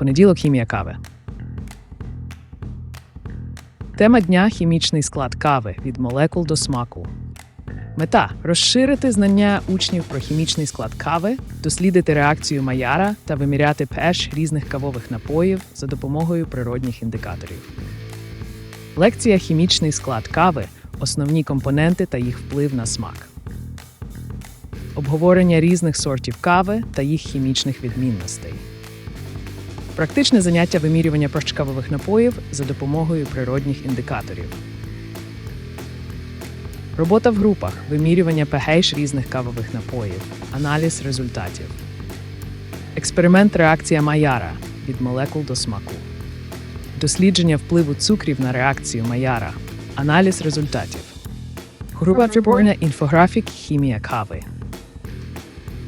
Понеділок хімія кави. Тема дня хімічний склад кави від молекул до смаку. Мета розширити знання учнів про хімічний склад кави, дослідити реакцію Майяра та виміряти pH різних кавових напоїв за допомогою природних індикаторів. Лекція Хімічний склад кави, основні компоненти та їх вплив на смак. Обговорення різних сортів кави та їх хімічних відмінностей. Практичне заняття вимірювання прощкавових напоїв за допомогою природних індикаторів. Робота в групах, вимірювання pH різних кавових напоїв, аналіз результатів. Експеримент реакція Майяра від молекул до смаку. Дослідження впливу цукрів на реакцію Майяра. Аналіз результатів. Група приборна інфографік хімія кави.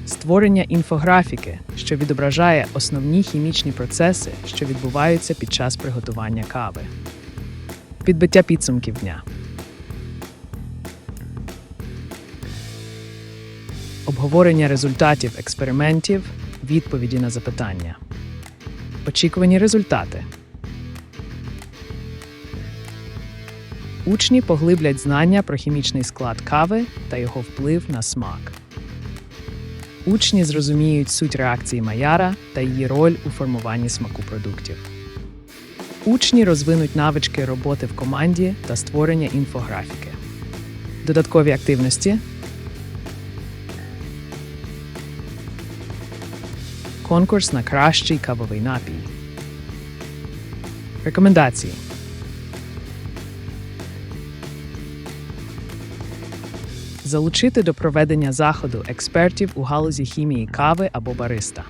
Створення інфографіки, що відображає основні хімічні процеси, що відбуваються під час приготування кави. Підбиття підсумків дня. Обговорення результатів експериментів, відповіді на запитання. Очікувані результати. Учні поглиблять знання про хімічний склад кави та його вплив на смак. Учні зрозуміють суть реакції Майяра та її роль у формуванні смаку продуктів. Учні розвинуть навички роботи в команді та створення інфографіки. Додаткові активності. Конкурс на кращий кавовий напій. Рекомендації. Залучити до проведення заходу експертів у галузі хімії кави або бариста.